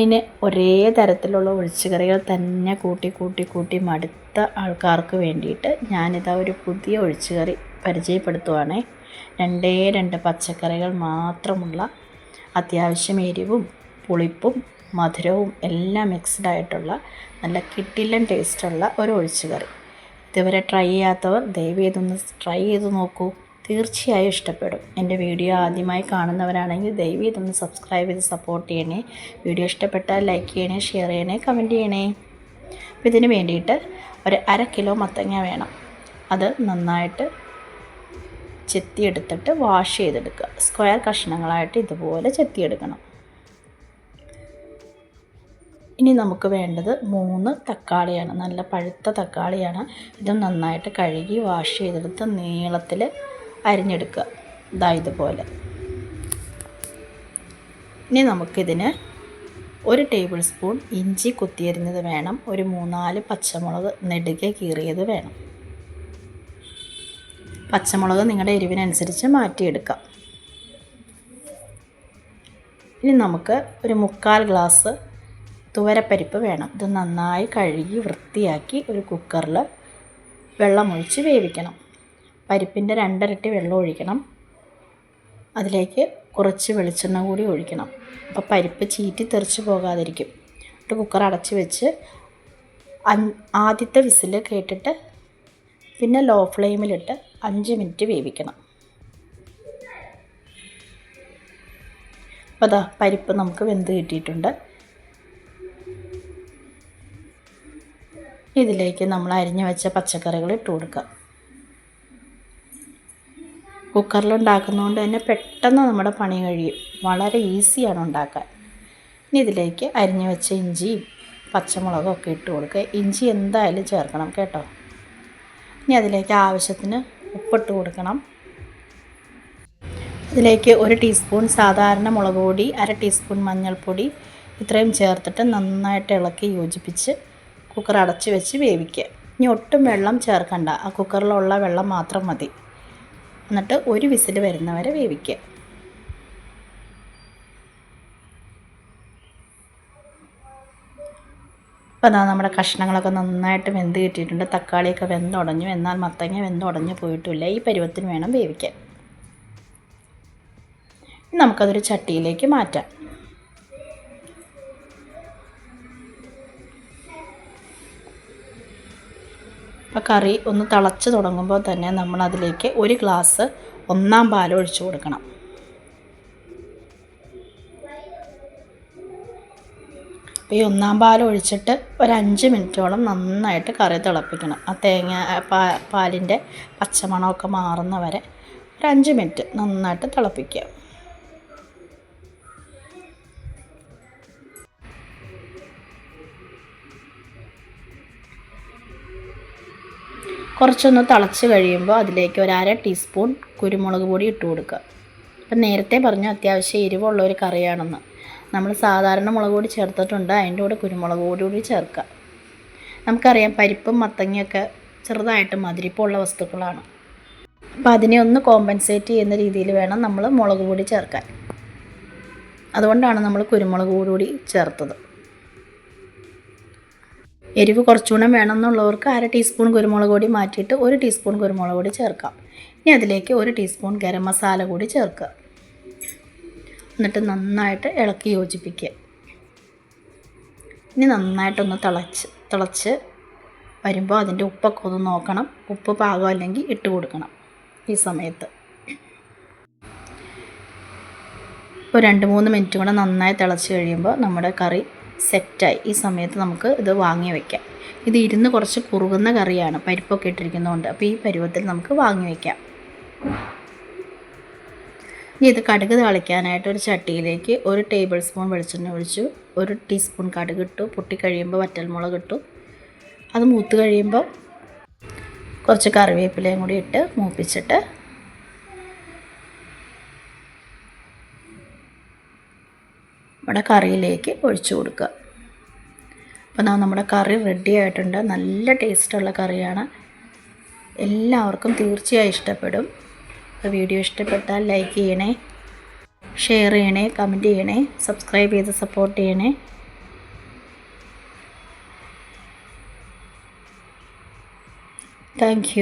ഊണിന് ഒരേ തരത്തിലുള്ള ഒഴിച്ചുകറികൾ തന്നെ കൂട്ടി കൂട്ടി കൂട്ടി മടുത്ത ആൾക്കാർക്ക് വേണ്ടിയിട്ട് ഞാനിതാ ഒരു പുതിയ ഒഴിച്ചുകറി പരിചയപ്പെടുത്തുവാണ്. രണ്ടേ രണ്ട് പച്ചക്കറികൾ മാത്രമുള്ള അത്യാവശ്യം എരിവും പുളിപ്പും മധുരവും എല്ലാം മിക്സ്ഡ് ആയിട്ടുള്ള നല്ല കിട്ടില്ലൻ ടേസ്റ്റുള്ള ഒരു ഒഴിച്ചുകറി. ഇതുവരെ ട്രൈ ചെയ്യാത്തവർ ദയവ് ചെയ്തൊന്ന് ട്രൈ ചെയ്ത് നോക്കൂ. തീർച്ചയായും ഇഷ്ടപ്പെടും. എന്റെ വീഡിയോ ആദ്യമായി കാണുന്നവരാണെങ്കിൽ ദയവ് ഇതൊന്ന് സബ്സ്ക്രൈബ് ചെയ്ത് സപ്പോർട്ട് ചെയ്യണേ. വീഡിയോ ഇഷ്ടപ്പെട്ടാൽ ലൈക്ക് ചെയ്യണേ ഷെയർ ചെയ്യണേ കമന്റ് ചെയ്യണേ. അപ്പോൾ ഇതിന് വേണ്ടിയിട്ട് ഒരു അര കിലോ മത്തങ്ങ വേണം. അത് നന്നായിട്ട് ചെത്തിയെടുത്തിട്ട് വാഷ് ചെയ്തെടുക്കുക. സ്ക്വയർ കഷ്ണങ്ങളായിട്ട് ഇതുപോലെ ചെത്തിയെടുക്കണം. ഇനി നമുക്ക് വേണ്ടത് മൂന്ന് തക്കാളിയാണ്. നല്ല പഴുത്ത തക്കാളിയാണ്. ഇത് നന്നായിട്ട് കഴുകി വാഷ് ചെയ്തെടുത്ത് നീളത്തിൽ അരിഞ്ഞെടുക്കുക. ഇതാ ഇതുപോലെ. ഇനി നമുക്കിതിന് ഒരു ടേബിൾ സ്പൂൺ ഇഞ്ചി കുത്തിയരിഞ്ഞത് വേണം. ഒരു മൂന്നാൽ പച്ചമുളക് നെടുകെ കീറിയത് വേണം. പച്ചമുളക് നിങ്ങളുടെ എരിവിനനുസരിച്ച് മാറ്റിയെടുക്കാം. ഇനി നമുക്ക് ഒരു മുക്കാൽ ഗ്ലാസ് തുവരപ്പരിപ്പ് വേണം. ഇത് നന്നായി കഴുകി വൃത്തിയാക്കി ഒരു കുക്കറിൽ വെള്ളമൊഴിച്ച് വേവിക്കണം. പരിപ്പിന്റെ രണ്ടരട്ടി വെള്ളം ഒഴിക്കണം. അതിലേക്ക് കുറച്ച് വെളിച്ചെണ്ണ കൂടി ഒഴിക്കണം. അപ്പോൾ പരിപ്പ് ചീറ്റി തെറിച്ച് പോകാതിരിക്കും. എന്നിട്ട് കുക്കർ അടച്ച് വെച്ച് ആദ്യത്തെ വിസിൽ കേട്ടിട്ട് പിന്നെ ലോ ഫ്ലെയിമിലിട്ട് അഞ്ച് മിനിറ്റ് വേവിക്കണം. അപ്പോൾ അതാ പരിപ്പ് നമുക്ക് വെന്ത് കിട്ടിയിട്ടുണ്ട്. ഇതിലേക്ക് നമ്മൾ അരിഞ്ഞു വെച്ച പച്ചക്കറികൾ ഇട്ട് കൊടുക്കുക കുക്കറിൽ ഉണ്ടാക്കുന്നതുകൊണ്ട് തന്നെ പെട്ടെന്ന് നമ്മുടെ പണി കഴിയും. വളരെ ഈസിയാണ് ഉണ്ടാക്കാൻ. ഇനി ഇതിലേക്ക് അരിഞ്ഞു വെച്ച ഇഞ്ചിയും പച്ചമുളകും ഒക്കെ ഇട്ട് കൊടുക്കുക. ഇഞ്ചി എന്തായാലും ചേർക്കണം കേട്ടോ. ഇനി അതിലേക്ക് ആവശ്യത്തിന് ഉപ്പിട്ട് കൊടുക്കണം. അതിലേക്ക് ഒരു ടീസ്പൂൺ സാധാരണ മുളക് പൊടി അര ടീസ്പൂൺ മഞ്ഞൾപ്പൊടി ഇത്രയും ചേർത്തിട്ട് നന്നായിട്ട് ഇളക്കി യോജിപ്പിച്ച് കുക്കർ അടച്ച് വെച്ച് വേവിക്കുക. ഇനി ഒട്ടും വെള്ളം ചേർക്കണ്ട. ആ കുക്കറിലുള്ള വെള്ളം മാത്രം മതി. എന്നിട്ട് ഒരു വിസിൽ വരുന്നവരെ വേവിക്കുക. അപ്പോൾ അതാ നമ്മുടെ കഷ്ണങ്ങളൊക്കെ നന്നായിട്ട് വെന്ത് കിട്ടിയിട്ടുണ്ട്. തക്കാളിയൊക്കെ വെന്തുടഞ്ഞു എന്നാൽ മത്തങ്ങ വെന്തുടഞ്ഞു പോയിട്ടില്ല. ഈ പരുവത്തിന് വേണം വേവിക്കാൻ. നമുക്കതൊരു ചട്ടിയിലേക്ക് മാറ്റാം. അപ്പോൾ കറി ഒന്ന് തിളച്ച് തുടങ്ങുമ്പോൾ തന്നെ നമ്മൾ അതിലേക്ക് ഒരു ഗ്ലാസ് ഒന്നാം പാൽ ഒഴിച്ചു കൊടുക്കണം. അപ്പോൾ ഈ ഒന്നാം പാൽ ഒഴിച്ചിട്ട് ഒരു അഞ്ച് മിനിറ്റോളം നന്നായിട്ട് കറി തിളപ്പിക്കണം. ആ തേങ്ങ പാ പാലിന്റെ പച്ചമണമൊക്കെ മാറുന്ന വരെ ഒരു അഞ്ച് മിനിറ്റ് നന്നായിട്ട് തിളപ്പിക്കുക. കുറച്ചൊന്ന് തിളച്ച് കഴിയുമ്പോൾ അതിലേക്ക് ഒരു അര ടീസ്പൂൺ കുരുമുളക് പൊടി ഇട്ട് കൊടുക്കുക. അപ്പം നേരത്തെ പറഞ്ഞ അത്യാവശ്യം എരിവുള്ള ഒരു കറിയാണെന്ന്. നമ്മൾ സാധാരണ മുളക് പൊടി ചേർത്തിട്ടുണ്ട് അതിന്റെ കൂടെ കുരുമുളക് പൊടി കൂടി ചേർക്കുക. നമുക്കറിയാം പരിപ്പും മത്തങ്ങയൊക്കെ ചെറുതായിട്ട് മധുരിപ്പുള്ള വസ്തുക്കളാണ്. അപ്പോൾ അതിനെ ഒന്ന് കോമ്പൻസേറ്റ് ചെയ്യുന്ന രീതിയിൽ വേണം നമ്മൾ മുളക് പൊടി ചേർക്കാൻ. അതുകൊണ്ടാണ് നമ്മൾ കുരുമുളക് കൂടി ചേർത്തത്. എരിവ് കുറച്ചുകൂടെ വേണമെന്നുള്ളവർക്ക് അര ടീസ്പൂൺ കുരുമുളക് പൊടി മാറ്റിയിട്ട് ഒരു ടീസ്പൂൺ കുരുമുളക് പൊടി ചേർക്കാം. ഇനി അതിലേക്ക് ഒരു ടീസ്പൂൺ ഗരം മസാല കൂടി ചേർക്കുക. എന്നിട്ട് നന്നായിട്ട് ഇളക്കി യോജിപ്പിക്കുക. ഇനി നന്നായിട്ടൊന്ന് തിളച്ച് തിളച്ച് വരുമ്പോൾ അതിന്റെ ഉപ്പൊക്കെ ഒന്ന് നോക്കണം. ഉപ്പ് പാകം അല്ലെങ്കിൽ ഇട്ട് കൊടുക്കണം ഈ സമയത്ത്. ഇപ്പോൾ രണ്ട് മൂന്ന് മിനിറ്റ് കൂടെ നന്നായി തിളച്ച് കഴിയുമ്പോൾ നമ്മുടെ കറി സെറ്റായി. ഈ സമയത്ത് നമുക്ക് ഇത് വാങ്ങി വയ്ക്കാം ഇത് ഇരുന്ന് കുറച്ച് കുറുകുന്ന കറിയാണ്. പരിപ്പൊക്കെ ഇട്ടിരിക്കുന്നതുകൊണ്ട് അപ്പോൾ ഈ പരുവത്തിൽ നമുക്ക് വാങ്ങി വയ്ക്കാം ഇനി ഇത് കടുക് തളിക്കാനായിട്ട് ഒരു ചട്ടിയിലേക്ക് ഒരു ടേബിൾ സ്പൂൺ വെളിച്ചെണ്ണ ഒഴിച്ചു. ഒരു ടീസ്പൂൺ കടുക് ഇട്ടു. പൊട്ടിക്കഴിയുമ്പോൾ വറ്റൽമുളക് ഇട്ടു. അത് മൂത്ത് കഴിയുമ്പോൾ കുറച്ച് കറിവേപ്പിലയും കൂടി ഇട്ട് മൂപ്പിച്ചിട്ട് നമ്മുടെ കറിയിലേക്ക് ഒഴിച്ചു കൊടുക്കുക. അപ്പോൾ നമ്മുടെ കറി റെഡി ആയിട്ടുണ്ട്. നല്ല ടേസ്റ്റുള്ള കറിയാണ്. എല്ലാവർക്കും തീർച്ചയായും ഇഷ്ടപ്പെടും. അപ്പോൾ വീഡിയോ ഇഷ്ടപ്പെട്ടാൽ ലൈക്ക് ചെയ്യണേ ഷെയർ ചെയ്യണേ കമന്റ് ചെയ്യണേ സബ്സ്ക്രൈബ് ചെയ്ത് സപ്പോർട്ട് ചെയ്യണേ. താങ്ക്